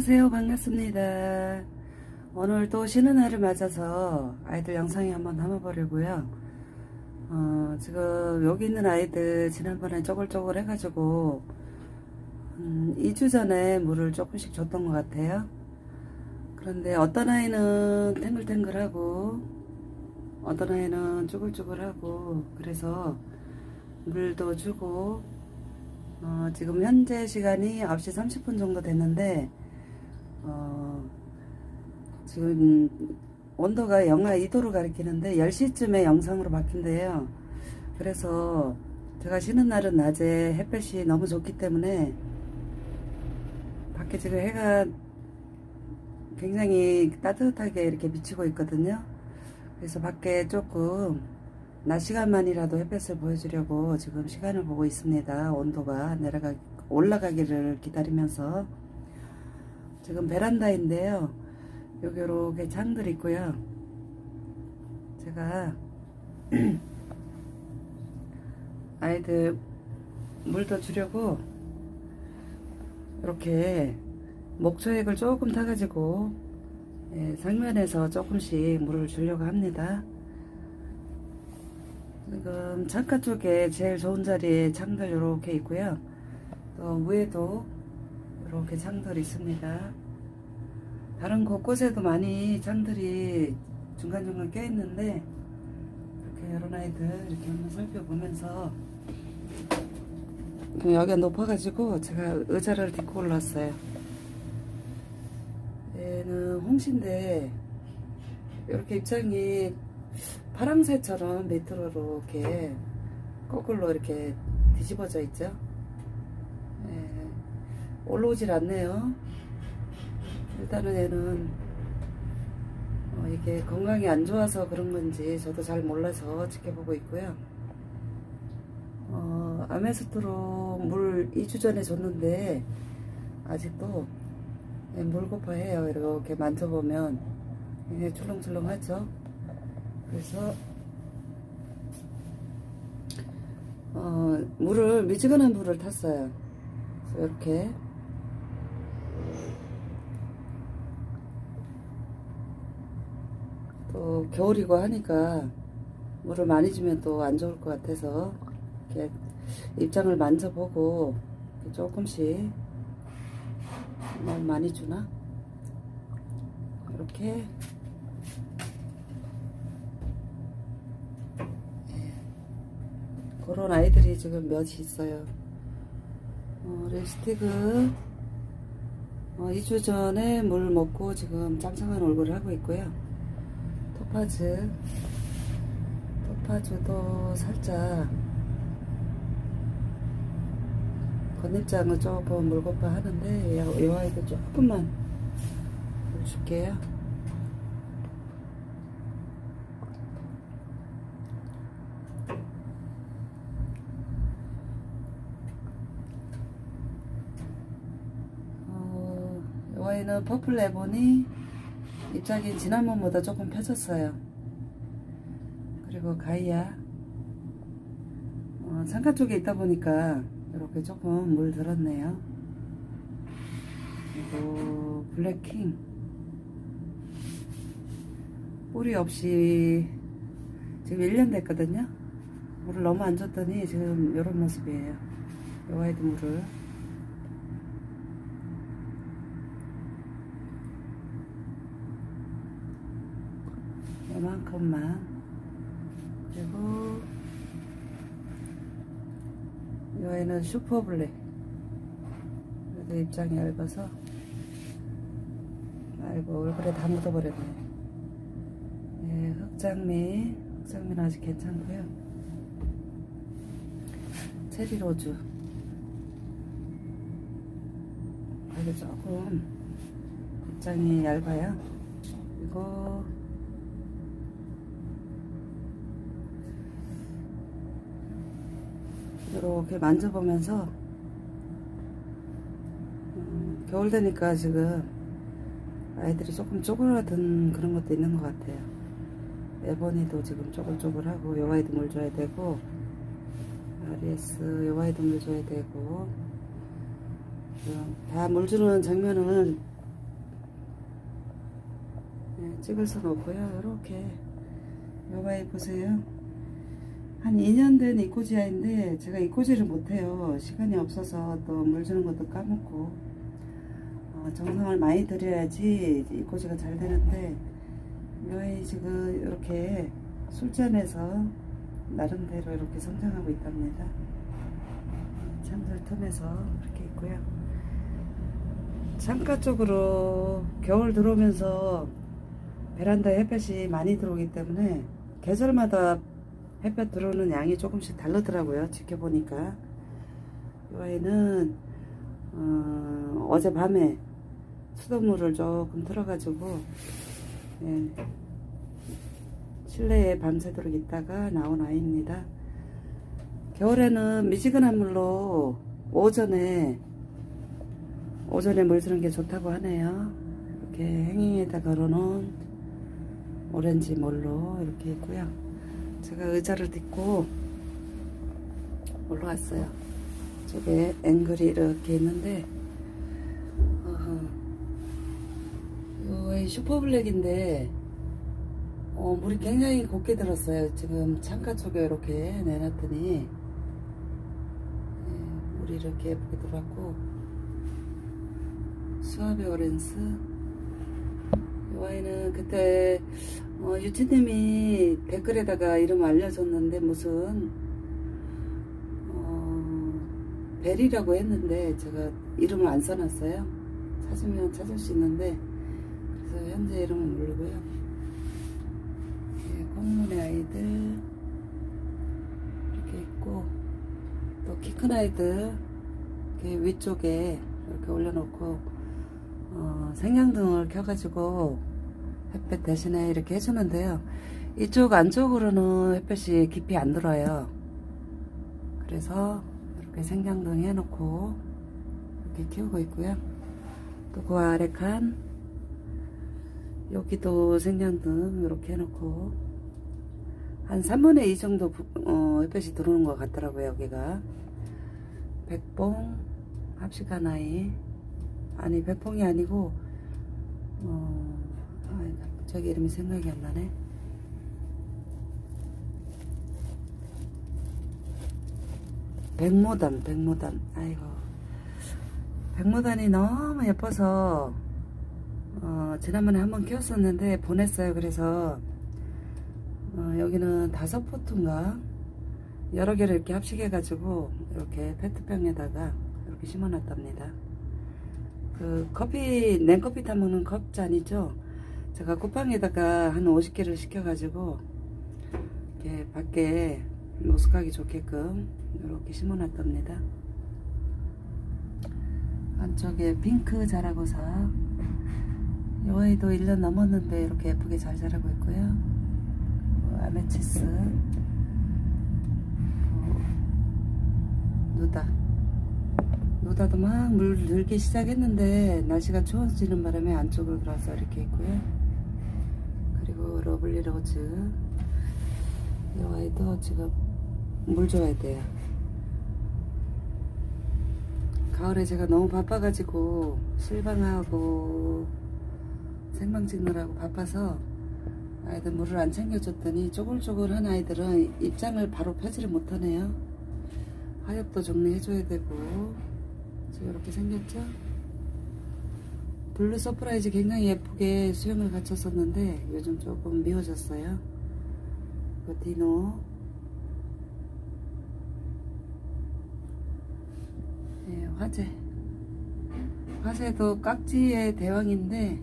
안녕하세요. 반갑습니다. 오늘 또 쉬는 날을 맞아서 아이들 영상에 한번 담아보려고요. 어, 지금 여기 있는 아이들 지난번에 쪼글쪼글 해가지고 음, 2주 전에 물을 조금씩 줬던 것 같아요. 그런데 어떤 아이는 탱글탱글하고 어떤 아이는 쭈글쭈글하고 그래서 물도 주고 어, 지금 현재 시간이 9시 30분 정도 됐는데, 어, 지금 온도가 영하 2도로 가리키는데 10시쯤에 영상으로 바뀐대요. 그래서 제가 쉬는 날은 낮에 햇볕이 너무 좋기 때문에 밖에 지금 해가 굉장히 따뜻하게 이렇게 비치고 있거든요. 그래서 밖에 조금 낮 시간만이라도 햇볕을 보여주려고 지금 시간을 보고 있습니다. 온도가 내려가 올라가기를 기다리면서 지금 베란다인데요. 여기 이렇게 창들 있고요. 제가 아이들 물도 주려고 이렇게 목초액을 조금 타가지고 예, 상면에서 조금씩 물을 주려고 합니다. 지금 창가 쪽에 제일 좋은 자리에 창들 이렇게 있고요. 또 위에도 이렇게 창들이 있습니다. 다른 곳곳에도 많이 창들이 중간중간 껴 있는데 이렇게 여러 아이들 이렇게 한번 살펴보면서 그 여기가 높아가지고 제가 의자를 딛고 올랐어요. 얘는 홍시인데 이렇게 입장이 파랑새처럼 밑으로 이렇게 거꾸로 이렇게 뒤집어져 있죠. 예, 올라오질 않네요. 일단은 얘는 어, 이게 건강이 안 좋아서 그런 건지 저도 잘 몰라서 지켜보고 있고요. 어, 아메스트로 물 2주 전에 줬는데 아직도 예, 물고파해요. 이렇게 만져보면 이게 출렁출렁하죠. 그래서 어, 물을 미지근한 물을 탔어요. 이렇게 또 겨울이고 하니까 물을 많이 주면 또 안 좋을 것 같아서 이렇게 입장을 만져보고 조금씩 너무 많이 주나? 이렇게 그런 아이들이 지금 몇이 있어요. 어, 립스틱은 어, 2주 전에 물 먹고 지금 짱짱한 얼굴을 하고 있고요. 토파즈, 토파즈도 살짝 겉잎장은 조금 물고파 하는데 이, 이 아이도 조금만 물 줄게요. 어, 이 아이는 퍼플 레본이 입장이 지난번보다 조금 펴졌어요. 그리고 가이아 어, 창가 쪽에 있다 보니까 이렇게 조금 물 들었네요. 그리고 블랙킹 뿌리 없이 지금 1년 됐거든요. 물을 너무 안 줬더니 지금 이런 모습이에요. 이 아이도 물을 이만큼만. 그리고 이 아이는 슈퍼블랙. 그래도 입장이 얇아서 아이고 얼굴에 다 묻어버렸네. 네, 흑장미. 흑장미는 아직 괜찮고요. 체리 로즈. 아이고 조금 입장이 얇아요. 그리고 이렇게 만져보면서 음, 겨울 되니까 지금 아이들이 조금 쪼그라든 그런 것도 있는 것 같아요. 에버니도 지금 쪼글쪼글하고 요 아이도 물 줘야 되고 아리에스 요 아이도 물 줘야 되고 다 물 주는 장면을 찍을 수는 없고요. 이렇게 여바이 보세요. 한 2년 된 이코지아인데 제가 이코지를 못해요. 시간이 없어서 또 물 주는 것도 까먹고 어, 정성을 많이 들여야지 이코지가 잘 되는데 이 아이 지금 이렇게 술잔에서 나름대로 이렇게 성장하고 있답니다. 창들 틈에서 이렇게 있고요. 창가 쪽으로 겨울 들어오면서 베란다에 햇볕이 많이 들어오기 때문에 계절마다 햇볕 들어오는 양이 조금씩 다르더라고요. 지켜보니까 이 아이는 어, 어젯밤에 수돗물을 조금 틀어가지고 예, 실내에 밤새도록 있다가 나온 아이입니다. 겨울에는 미지근한 물로 오전에 오전에 물 주는 게 좋다고 하네요. 이렇게 행잉에다 걸어놓은 오렌지 몰로 이렇게 있고요. 제가 의자를 딛고 올라왔어요. 저게 앵글이 이렇게 있는데. 이 슈퍼블랙인데 어, 물이 굉장히 곱게 들었어요. 지금 창가 쪽에 이렇게 내놨더니 예, 물이 이렇게 예쁘게 들어왔고 수아베 오렌스 이 와인은 그때 어, 유치님이 댓글에다가 이름 알려줬는데 무슨 어, 벨이라고 했는데 제가 이름을 안 써놨어요. 찾으면 찾을 수 있는데 그래서 현재 이름은 모르고요. 예, 콩문의 아이들 이렇게 있고 또 키 큰 아이들 이렇게 위쪽에 이렇게 올려놓고 어, 생양등을 켜가지고 햇볕 대신에 이렇게 해주는데요. 이쪽 안쪽으로는 햇볕이 깊이 안 들어요. 그래서 이렇게 생양등 해놓고 이렇게 키우고 있고요. 또 그 아래 칸 여기도 생양등 이렇게 해놓고 한 3분의 2 정도 부- 어, 햇볕이 들어오는 것 같더라고요 여기가 백봉 합식한 아이 아니 백봉이 아니고 어, 아, 저기 이름이 생각이 안 나네 백모단 백모단 아이고 백모단이 너무 예뻐서 어, 지난번에 한번 키웠었는데 보냈어요. 그래서 어, 여기는 다섯 포트인가 여러 개를 이렇게 합식해가지고 이렇게 페트병에다가 이렇게 심어놨답니다. 그 커피 냉커피 타 먹는 컵잔이죠. 제가 쿠팡에다가 한 50개를 시켜가지고 이렇게 밖에 노숙하기 좋게끔 이렇게 심어놨답니다. 안쪽에 핑크 자라고사 이 아이도 1년 넘었는데 이렇게 예쁘게 잘 자라고 있고요. 어, 아메치스, 어, 누다. 누다도 막물 늘기 시작했는데 날씨가 추워지는 바람에 안쪽으로 들어와서 이렇게 있고요. 그리고 러블리 로즈. 이 아이도 지금 물 줘야 돼요. 가을에 제가 너무 바빠가지고 실방하고 생방 찍느라고 바빠서 아이들 물을 안 챙겨줬더니 쪼글쪼글한 아이들은 입장을 바로 펴지를 못하네요. 화엽도 정리해줘야 되고 지금 이렇게 생겼죠? 블루 서프라이즈 굉장히 예쁘게 수영을 갖췄었는데 요즘 조금 미워졌어요. 그 디노 네, 화재 화재도 깍지의 대왕인데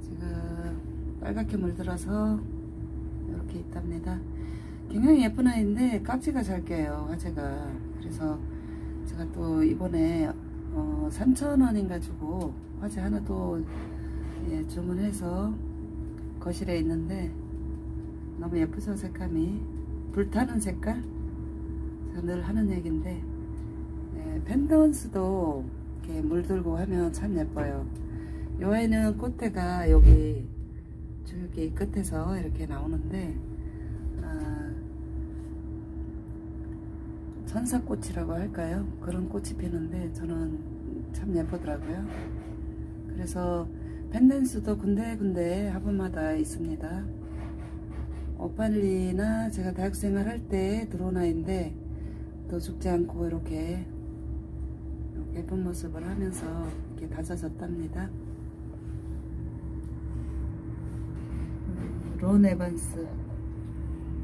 지금 빨갛게 물들어서 이렇게 있답니다. 굉장히 예쁜 아이인데 깍지가 잘 껴요 화재가 그래서 제가 또 이번에 어, 3,000원인가 주고 화재 하나 또 예, 주문해서 거실에 있는데 너무 예쁘죠 색감이. 불타는 색깔? 제가 늘 하는 얘기인데 예, 펜던스도 이렇게 물들고 하면 참 예뻐요. 이 아이는 꽃대가 여기 줄기 끝에서 이렇게 나오는데 아, 천사꽃이라고 할까요? 그런 꽃이 피는데 저는 참 예쁘더라고요. 그래서 펜댄스도 군데군데 화분마다 있습니다. 오팔리나 제가 대학생활 할 때 들어온 아이인데 또 죽지 않고 이렇게 이렇게 예쁜 모습을 하면서 이렇게 다져졌답니다. 음, 론 에반스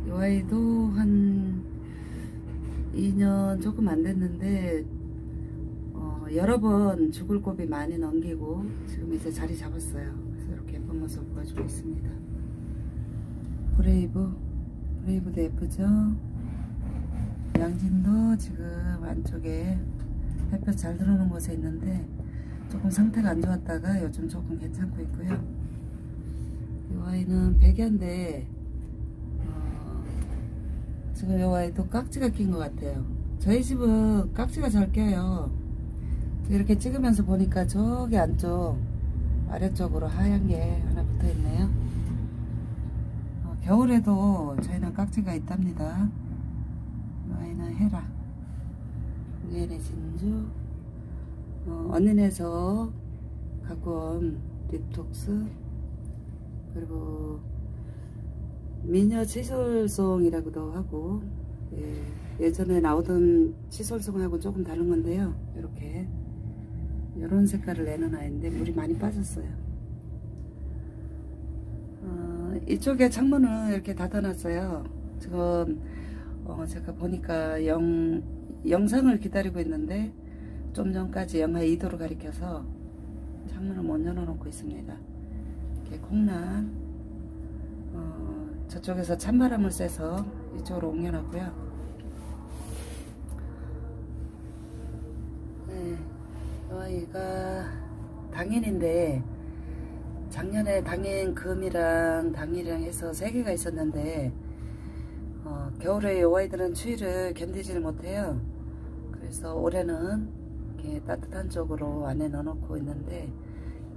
이 아이도 한 2년 조금 안 됐는데 어, 여러 번 죽을 고비 많이 넘기고 지금 이제 자리 잡았어요. 그래서 이렇게 예쁜 모습 보여주고 있습니다. 브레이브 브레이브도 예쁘죠? 양진도 지금 안쪽에 햇볕 잘 들어오는 곳에 있는데 조금 상태가 안 좋았다가 요즘 조금 괜찮고 있고요. 이 아이는 어, 지금 이 아이도 깍지가 낀 것 같아요. 저희 집은 깍지가 잘 껴요. 이렇게 찍으면서 보니까 저기 안쪽 아래쪽으로 하얀 게 하나 붙어 있네요. 어, 겨울에도 저희는 깍지가 있답니다. 이 아이는 헤라. 얘네 진주. 어, 언니네에서 갖고 온 립톡스. 그리고 미녀 치솔송이라고도 하고 예, 예전에 나오던 치솔송하고 조금 다른 건데요. 이렇게 이런 색깔을 내는 아이인데 물이 많이 빠졌어요. 어, 이쪽에 창문을 이렇게 닫아놨어요. 지금 어, 제가 보니까 영, 영상을 기다리고 있는데 좀 전까지 영하 2도를 가리켜서 창문을 못 열어놓고 있습니다. 이렇게 콩란 어, 저쪽에서 찬바람을 쐬서 이쪽으로 옮겨놨고요. 네, 이 아이가 당인인데 작년에 당인 금이랑 당일이랑 해서 세 개가 있었는데 어, 겨울에 이 아이들은 추위를 견디질 못해요. 그래서 올해는 이렇게 따뜻한 쪽으로 안에 넣어놓고 있는데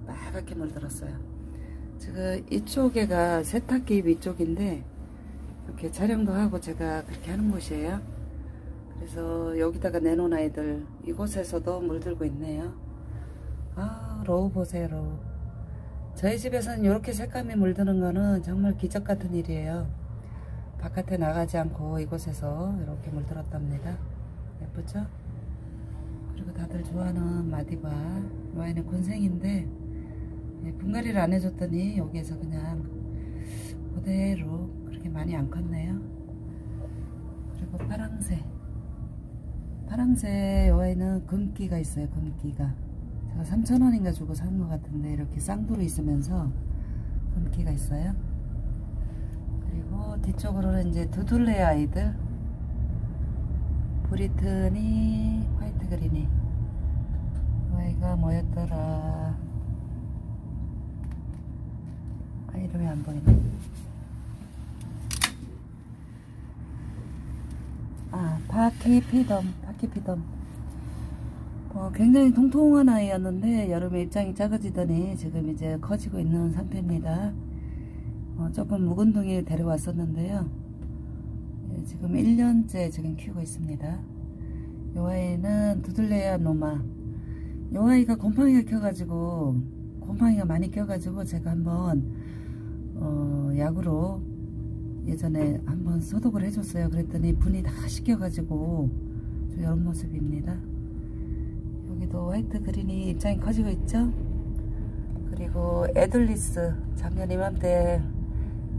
빨갛게 물들었어요. 지금 이쪽에가 세탁기 위쪽인데 이렇게 촬영도 하고 제가 그렇게 하는 곳이에요. 그래서 여기다가 내놓은 아이들 이곳에서도 물들고 있네요. 아 로우 보세요 로우. 저희 집에서는 이렇게 색감이 물드는 거는 정말 기적 같은 일이에요. 바깥에 나가지 않고 이곳에서 이렇게 물들었답니다. 예쁘죠? 그리고 다들 좋아하는 마디바. 이 아이는 군생인데 예, 분갈이를 안 해줬더니 여기에서 그냥 그대로 그렇게 많이 안 컸네요. 그리고 파랑새. 파랑새 여에는 금기가 있어요. 금기가. 제가 3,000원인가 주고 산 것 같은데 이렇게 쌍두로 있으면서 금기가 있어요. 그리고 뒤쪽으로는 이제 두둘레 아이들. 브리트니, 화이트 그린이. 아이가 뭐였더라. 아, 이름이 안 보이네. 아, 파키피덤, 파키피덤. 어, 굉장히 통통한 아이였는데, 여름에 입장이 작아지더니 지금 이제 커지고 있는 상태입니다. 어, 조금 묵은 동이 데려왔었는데요. 예, 지금 1년째 지금 키우고 있습니다. 요 아이는 두들레아 노마. 요 아이가 곰팡이가 껴가지고, 곰팡이가 많이 껴가지고 제가 한번 어, 약으로 예전에 한번 소독을 해줬어요. 그랬더니 분이 다 씻겨가지고 저 이런 모습입니다. 여기도 화이트 그린이 입장이 커지고 있죠. 그리고 에들리스 작년 이맘때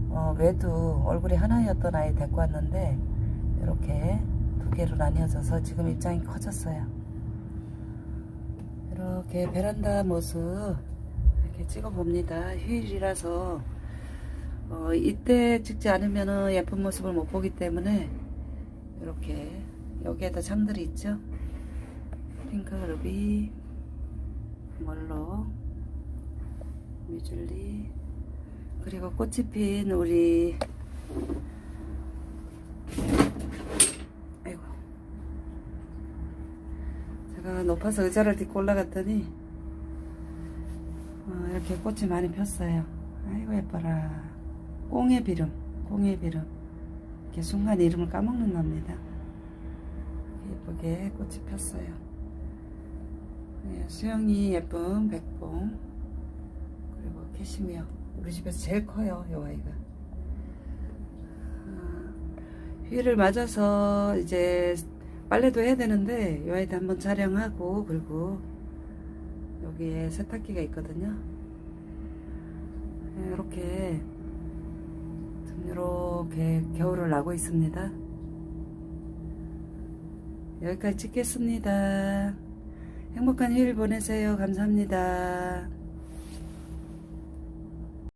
어, 외두 얼굴이 하나였던 아이 데리고 왔는데 이렇게 두 개로 나뉘어져서 지금 입장이 커졌어요. 이렇게 베란다 모습 이렇게 찍어봅니다. 휴일이라서 어, 이때 찍지 않으면 예쁜 모습을 못 보기 때문에 이렇게 여기에다 창들이 있죠. 핑크루비, 멀로, 뮤즐리, 그리고 꽃이 핀 우리 아이고 제가 높아서 의자를 딛고 올라갔더니 어, 이렇게 꽃이 많이 폈어요. 아이고 예뻐라. 꽁의 비름, 꽁의 비름. 이렇게 순간 이름을 까먹는답니다. 예쁘게 꽃이 폈어요. 네, 수영이 예쁜 백봉. 그리고 캐시미어. 우리 집에서 제일 커요, 이 아이가. 아, 휴일을 맞아서 이제 빨래도 해야 되는데 이 아이도 한번 촬영하고 그리고 여기에 세탁기가 있거든요. 이렇게 이렇게 겨울을 나고 있습니다. 여기까지 찍겠습니다. 행복한 휴일 보내세요. 감사합니다.